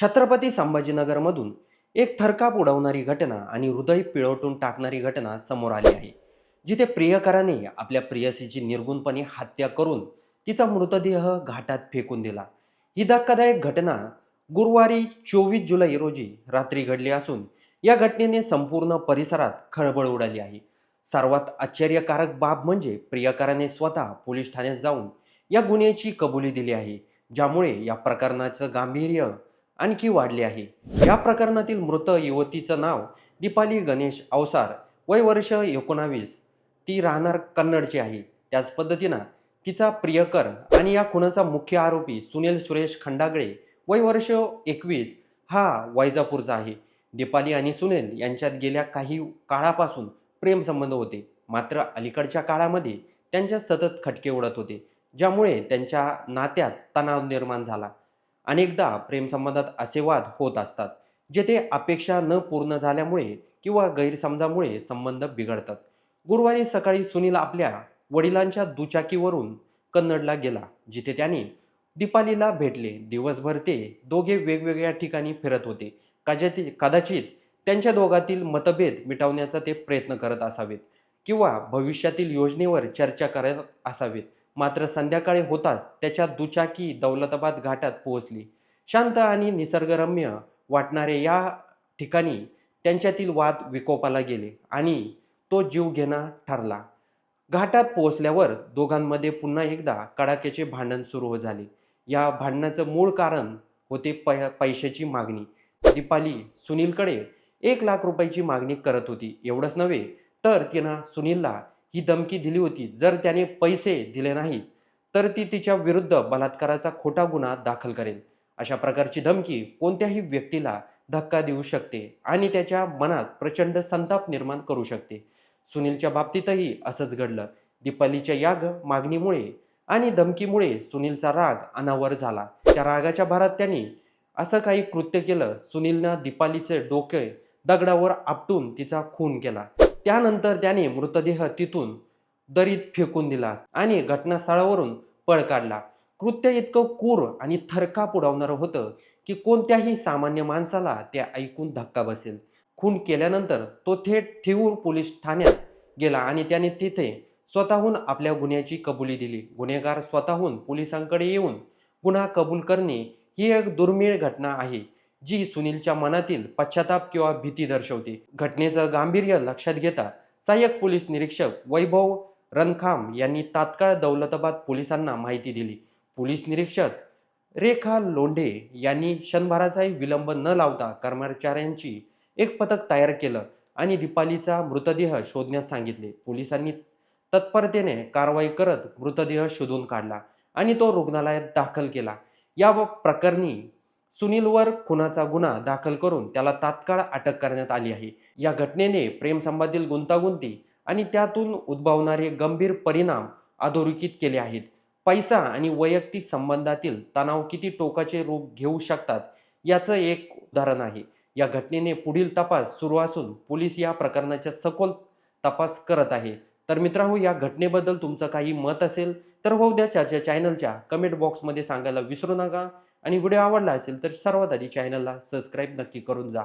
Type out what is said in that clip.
छत्रपती संभाजीनगरमधून एक थरकाप उडवणारी घटना आणि हृदय पिळवटून टाकणारी घटना समोर आली आहे जिथे प्रियकराने आपल्या प्रियसीची निर्गुणपणे हत्या करून तिचा मृतदेह घाटात फेकून दिला. ही धक्कादायक घटना गुरुवारी चोवीस जुलै रोजी रात्री घडली असून या घटनेने संपूर्ण परिसरात खळबळ उडाली आहे. सर्वात आश्चर्यकारक बाब म्हणजे प्रियकराने स्वतः पोलीस ठाण्यात जाऊन या गुन्ह्याची कबुली दिली आहे ज्यामुळे या प्रकरणाचं गांभीर्य आणखी वाढली आहे. या प्रकरणातील मृत युवतीचं नाव दीपाली गणेश अवसार वय वर्ष एकोणावीस. ती राहणार कन्नडची आहे. त्याच पद्धतीनं तिचा प्रियकर आणि या खुनाचा मुख्य आरोपी सुनील सुरेश खंडागळे वय वर्ष एकवीस हा वैजापूरचा आहे. दीपाली आणि सुनील यांच्यात गेल्या काही काळापासून प्रेमसंबंध होते. मात्र अलीकडच्या काळामध्ये त्यांच्या सतत खटके उडत होते ज्यामुळे त्यांच्या नात्यात तणाव निर्माण झाला. अनेकदा प्रेमसंबंधात असे वाद होत असतात जेथे अपेक्षा न पूर्ण झाल्यामुळे किंवा गैरसमजामुळे संबंध बिघडतात. गुरुवारी सकाळी सुनील आपल्या वडिलांच्या दुचाकीवरून कन्नडला गेला जिथे त्याने दीपालीला भेटले. दिवसभर ते दोघे वेगवेगळ्या ठिकाणी फिरत होते. कदाचित कदाचित त्यांच्या दोघातील मतभेद मिटवण्याचा ते प्रयत्न करत असावेत किंवा भविष्यातील योजनेवर चर्चा करत असावेत. मात्र संध्याकाळी होताच त्याच्या दुचाकी दौलताबाद घाटात पोहोचली. शांत आणि निसर्गरम्य वाटणारे या ठिकाणी त्यांच्यातील वाद विकोपाला गेले आणि तो जीवघेणा ठरला. घाटात पोहोचल्यावर दोघांमध्ये पुन्हा एकदा कडाक्याचे भांडण सुरू झाले. या भांडणाचं मूळ कारण होते पै पैशाची मागणी. दीपाली सुनीलकडे एक लाख रुपयाची मागणी करत होती. एवढंच नव्हे तर तिनं सुनीलला ही धमकी दिली होती. जर त्याने पैसे दिले नाहीत तर ती तिच्या विरुद्ध बलात्काराचा खोटा गुन्हा दाखल करेल. अशा प्रकारची धमकी कोणत्याही व्यक्तीला धक्का देऊ शकते आणि त्याच्या मनात प्रचंड संताप निर्माण करू शकते. सुनीलच्या बाबतीतही असंच घडलं. दीपालीच्या याग मागणीमुळे आणि धमकीमुळे सुनीलचा राग अनावर झाला. त्या रागाच्या भरात त्यांनी असं काही कृत्य केलं सुनीलनं दीपालीचे डोके दगडावर आपटून तिचा खून केला. त्यानंतर त्याने मृतदेह तिथून दरीत फेकून दिला आणि घटनास्थळावरून पळ काढला. कृत्य इतकं क्रूर आणि थरकाप उडवणारं होतं की कोणत्याही सामान्य माणसाला ते ऐकून धक्का बसेल. खून केल्यानंतर तो थेट थिऊर पोलीस ठाण्यात गेला आणि त्याने तिथे स्वतःहून आपल्या गुन्ह्याची कबुली दिली. गुन्हेगार स्वतःहून पोलिसांकडे येऊन गुन्हा कबूल करणे ही एक दुर्मिळ घटना आहे. जी सुनीलच्या मनातील पश्चाताप किंवा भीती दर्शवते. घटनेचं गांभीर्य लक्षात घेता सहाय्यक पोलीस निरीक्षक वैभव रणखाम यांनी तात्काळ दौलताबाद पोलिसांना माहिती दिली. पोलीस निरीक्षक रेखा लोंढे यांनी क्षणभराचाही विलंब न लावता कर्मचाऱ्यांची एक पथक तयार केलं आणि दीपालीचा मृतदेह शोधण्यास सांगितले. पोलिसांनी तत्परतेने कारवाई करत मृतदेह शोधून काढला आणि तो रुग्णालयात दाखल केला. या व- प्रकरणी सुनीलवर खुनाचा गुन्हा दाखल करून त्याला तात्काळ अटक करण्यात आली आहे. या घटनेने प्रेमसंबाधील गुंतागुंती आणि त्यातून उद्भवणारे गंभीर परिणाम अधोरेखित केले आहेत. पैसा आणि वैयक्तिक संबंधातील तणाव किती टोकाचे रूप घेऊ शकतात याचं एक उदाहरण आहे. या घटनेने पुढील तपास सुरू असून पोलीस या प्रकरणाचा सखोल तपास करत आहे. तर मित्रांनो या घटनेबद्दल तुमचं काही मत असेल तर होऊ द्या. चर्चा चॅनलच्या कमेंट बॉक्समध्ये सांगायला विसरू नका. आणि व्हिडिओ आवडला असेल तर सर्वात आधी चॅनलला सबस्क्राईब नक्की करून जा.